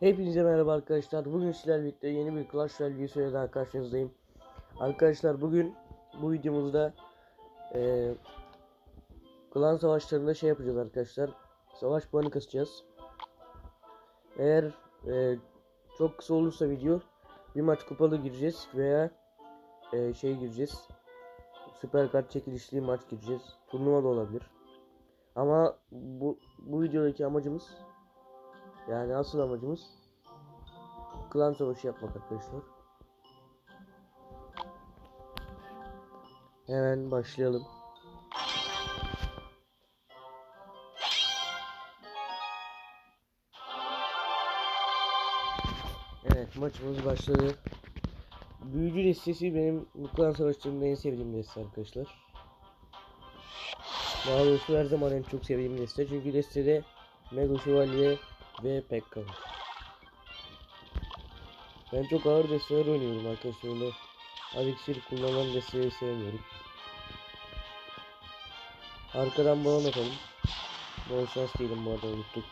Hepinize merhaba arkadaşlar. Bugün sizlerle birlikte yeni bir Clash Royale videosuyla daha karşınızdayım. Arkadaşlar bugün bu videomuzda eee klan savaşlarında şey yapacağız arkadaşlar. Savaş puanı kasacağız. Eğer eee, çok kısa olursa video bir maç kupalı gireceğiz veya eee, şey gireceğiz. Süper kart çekilişli maç gireceğiz. Turnuva da olabilir. Ama bu bu videodaki amacımız yani asıl amacımız klan savaşı yapmak arkadaşlar. Hemen başlayalım. Evet maçımız başladı. Büyücü destesi benim bu klan savaşlarında en sevdiğim deste arkadaşlar. Daha doğrusu her zaman en çok sevdiğim deste çünkü destede Mega Şövalye ve Pekka var. Ben çok ağır desteler oynuyorum arkadaşlar öyle Elixir kullanan desteleri sevmiyorum. Arkadan balon atalım. Bol şans değilim bu arada unuttuk.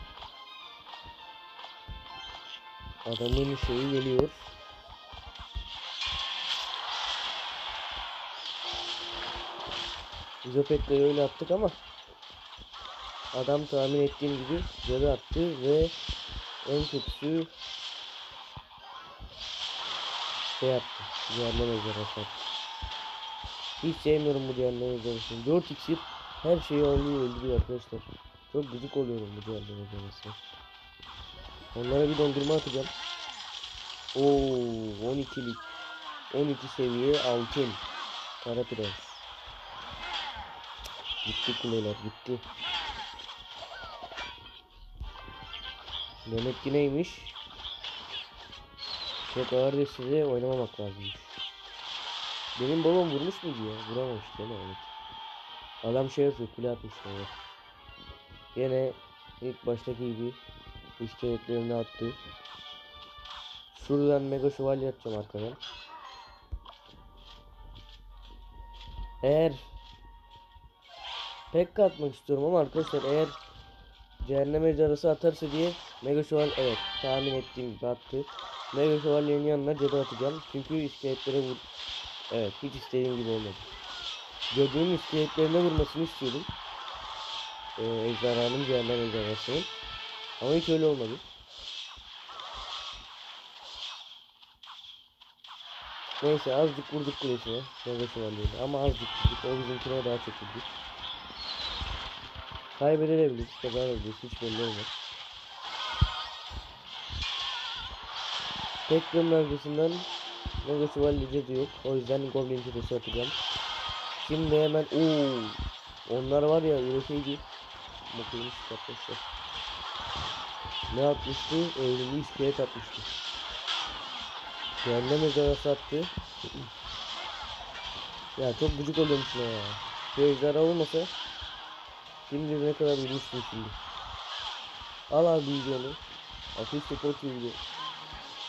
Adamın şeyi geliyor. Biz o öyle attık ama adam tahmin ettiğim gibi cadı attı ve en kötüsü şey yaptı. Cehennem ejderhası attı. Hiç sevmiyorum bu cehennem ejderhasını. 4 iksir her şeyi alıyor öldürüyor arkadaşlar. Çok gıcık oluyorum bu cehennem ejderhasına. Onlara bir dondurma atacağım. Oo 12'lik 12 seviye altın. Kara prens. Gitti kuleler gitti. Demek ki neymiş? Çok ağır destede oynamamak lazımmış. Benim babam vurmuş muydu ya? Vuramamış değil mi? Evet. Adam şey yapıyor kule atmış baba. Yine ilk baştaki gibi iskeletlerini attı. Şuradan mega şövalye atacağım arkadan. Eğer Pekka atmak istiyorum ama arkadaşlar eğer Cehennem ejderhası atarsa diye Mega Şövalye evet tahmin ettiğim gibi attı. Mega Şövalye'nin yanına cadı atacağım. Çünkü iskeletlere vur... Evet hiç istediğim gibi olmadı. Cadının iskeletlerine vurmasını istiyordum. Ee, ejderhanın cehennem ejderhasının. Ama hiç öyle olmadı. Neyse azıcık vurduk kulesine. Mega Şövalye'yle ama azıcık vurduk. O bizimkine daha çok vurduk. Kaybedebiliriz, kazanabiliriz. Hiç belli olmaz. Tekrarın arkasından Mega Şövalye de yok. O yüzden Goblin Tepesi atacağım. Şimdi hemen ooo onlar var ya üreteydi. Bakayım arkadaşlar. Ne atmıştı? Eğrimli iskelet atmıştı. Cehennem ejderhası attı. ya çok gıcık oluyorum şuna ya. Şu ejderha olmasa Şimdi ne kadar bilmişsin şimdi. Al abi videonu. Ateş support video.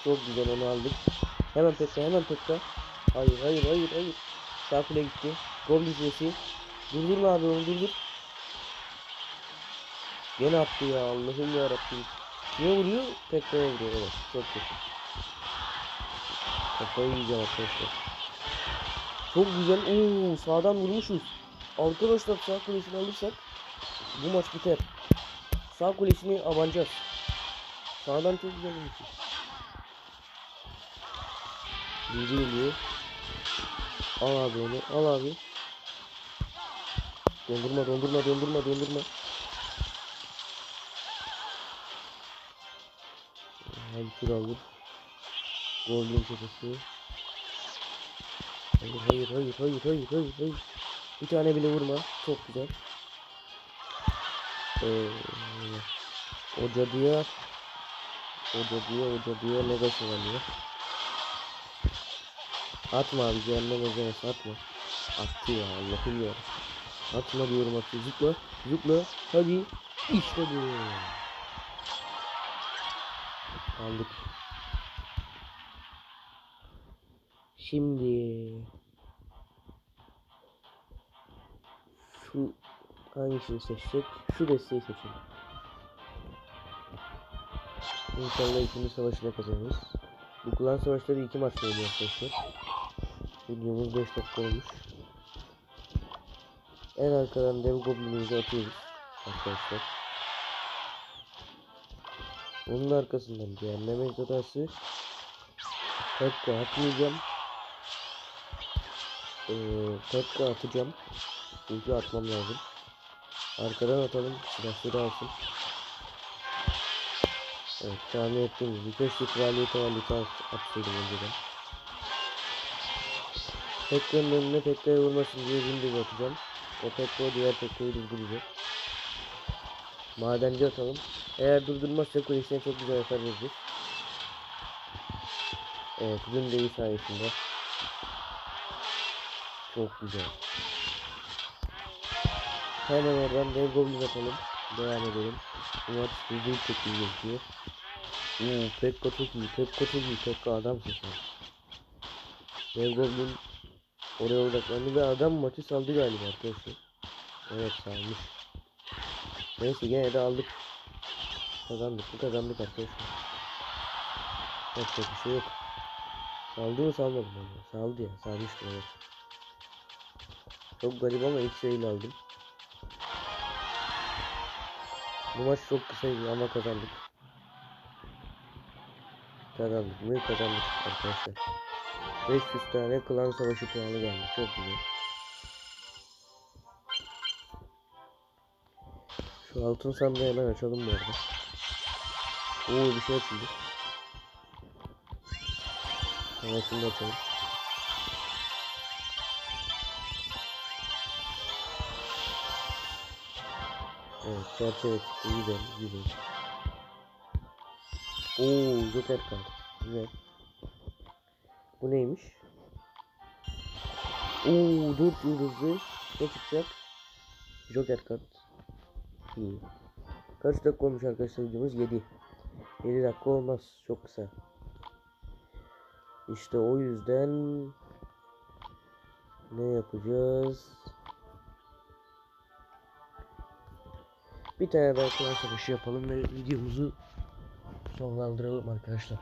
Çok güzel onu aldık. Hemen Pekka hemen Pekka. Hayır hayır hayır hayır. Sağ kule gitti. Goblin sesi. Durdurma abi onu durdur. Gene attı ya Allah'ım ya Rabbim. Kime vuruyor? Pekka'ya vuruyor evet. Çok kötü. Kafayı yiyeceğim arkadaşlar. Çok güzel. Oo sağdan vurmuşuz. Arkadaşlar sağ kulesini alırsak bu maç biter. Sağ kulesini abanacağız. Sağdan çok güzel vurmuşuz. Bilgi geliyor. Al abi onu. Al abi. Dondurma dondurma dondurma dondurma. Hadi kür aldım. Golden tepesi. Hayır hayır hayır hayır hayır hayır hayır. Bir tane bile vurma. Çok güzel. Ee, o cadıya o cadıya o cadıya mega şövalye. Atma abi cehennem ejderhası atma. Attı ya Allah'ım ya. Atma diyorum atıyor. Zıpla. Zıpla. Hadi. İşte bu. Aldık. Şimdi şu hangisini seçsek? Şu desteği seçelim. İnşallah ikinci savaşına kazanırız. Bu klan savaşları iki maçta oluyor arkadaşlar. Videomuz 5 dakika olmuş. En arkadan dev goblinimizi atıyoruz arkadaşlar. Onun arkasından cehennem ejderhası. Pekka atmayacağım. Ee, Pekka atacağım. Çünkü atmam lazım. Arkadan atalım. Silahları alsın. Evet tahmin ettiğim gibi. Keşke kraliyete valite at- atsaydım önceden. Pekka'nın önüne Pekka'ya vurmasın diye Rindigo atacağım. O Pekka o diğer Pekka'yı durduracak. Madenci atalım. Eğer durdurmazsa kulesine çok güzel hasar vereceğiz. Evet Rindigo sayesinde. Çok güzel. Hemen oradan dev goblin atalım. Devam edelim. Maç hızlı bir şekilde gözüküyor. Oo, Pekka çok iyi, Pekka çok iyi, Pekka adamsın sen. Dev Goblin oraya odaklandı ve adam maçı saldı galiba arkadaşlar. Evet salmış. Neyse gene de aldık. Kazandık, bu kazandık arkadaşlar. Yapacak bir şey yok. Saldı mı salmadı mı? Saldı ya, salmıştır evet. Çok garip ama ilk şeyle aldım. Bu maç çok kısaydı ama kazandık. Kazandık mı kazandık arkadaşlar. 500 tane klan savaşı puanı geldi. Çok güzel. Şu altın sandığı hemen açalım bu arada. Oo bir şey açıldı. Hemen şunu açalım. Evet çerçeve çıktı güzel güzel. Oo Joker kart. Güzel. Bu neymiş? Oo 4 yıldızlı. Ne çıkacak? Joker kart. İyi. Kaç dakika olmuş arkadaşlar videomuz? 7. 7 dakika olmaz. Çok kısa. İşte o yüzden ne yapacağız? Bir tane daha klan savaşı yapalım ve videomuzu sonlandıralım arkadaşlar.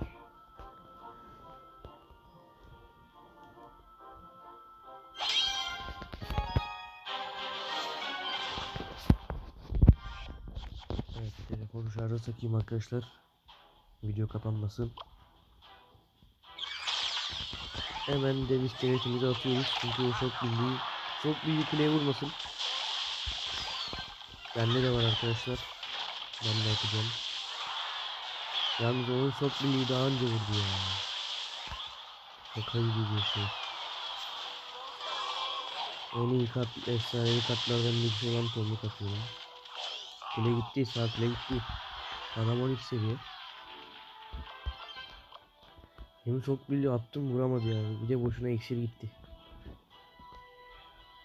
Evet telefonu şarja takayım arkadaşlar. Video kapanmasın. Hemen dev iskeletimizi atıyoruz çünkü o çok bildiği çok büyük kuleye vurmasın. Bende de var arkadaşlar. Ben de atacağım. Yalnız onun çok birliği daha önce vurdu ya. Şaka gibi bir şey. En iyi kat, efsanevi katlardan birisi olan tonluk atıyorum. Kule gitti, sağ kule gitti. Adam 12 seviye. Hem çok birliği attım vuramadı yani. Bir de boşuna iksir gitti.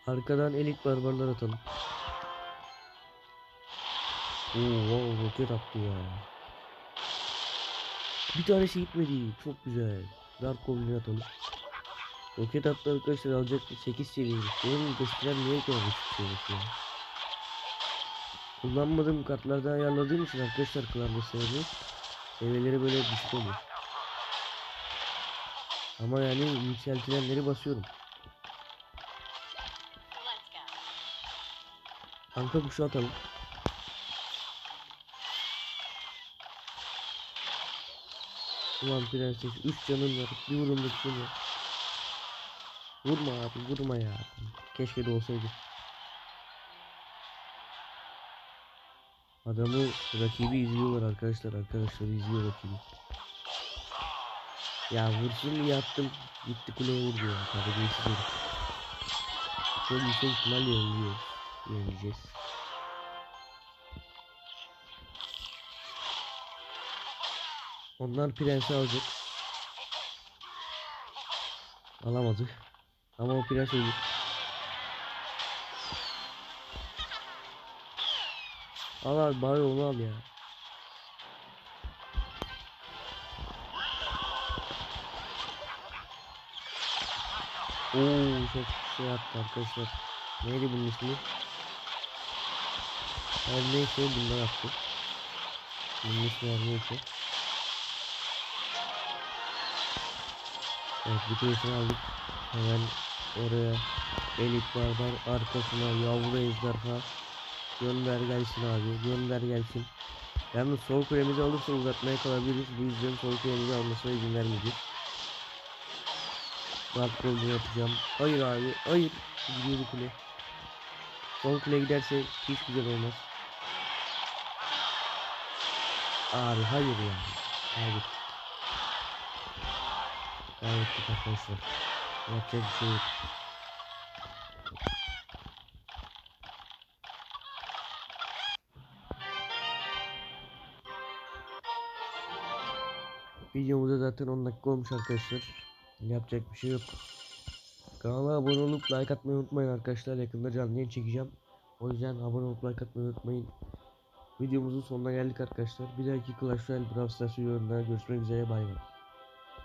Arkadan elik barbarlar atalım. Oo, wow, roket attı ya. Bir tanesi gitmedi. Çok güzel. Dark Goblin atalım. Roket attı arkadaşlar alacak 8 seviyeymiş. Benim gösteren niye kadar düşük seviyesi ya. Kullanmadığım kartlardan ayarladığım için arkadaşlar klan desteğini seviyeleri böyle düşük oluyor. Ama yani yükseltilenleri basıyorum. Kanka kuşu atalım. Ulan prenses 3 canın var. Bir şey var. Vurma abi vurma ya. Keşke de olsaydı. Adamı rakibi izliyorlar arkadaşlar. Arkadaşlar izliyor rakibi. Ya vursun diye attım. Gitti kuleye vurdu ya. Terbiyesiz herif. Çok yüksek ihtimalle yeniliyoruz. Yenileceğiz. Onlar prensi alacak. Alamadı. Ama o prens ölür. Al al bari onu al ya. Oo çok şey yaptı arkadaşlar. Neydi bunun ismi? Her neyse bundan attı. Bunun ismi her neyse. Evet bir kulesini aldık. Hemen oraya elit barbar arkasına yavru ejderha gönder gelsin abi gönder gelsin. Yalnız sol kulemizi alırsa uzatmaya kalabiliriz. Bu yüzden sol kulemizi almasına izin vermeyeceğiz. Dark Gold'u yapacağım. Hayır abi hayır. Gidiyor bu kule. Sol kule giderse hiç güzel olmaz. Abi hayır ya. Kaybettik. Kaybettik arkadaşlar. Yapacak bir şey yok. Videomuzda zaten 10 dakika olmuş arkadaşlar. Yapacak bir şey yok. Kanala abone olup like atmayı unutmayın arkadaşlar. Yakında canlı yayın çekeceğim. O yüzden abone olup like atmayı unutmayın. Videomuzun sonuna geldik arkadaşlar. Bir dahaki Clash Royale Brawl Stars videolarında görüşmek üzere. Bay bay.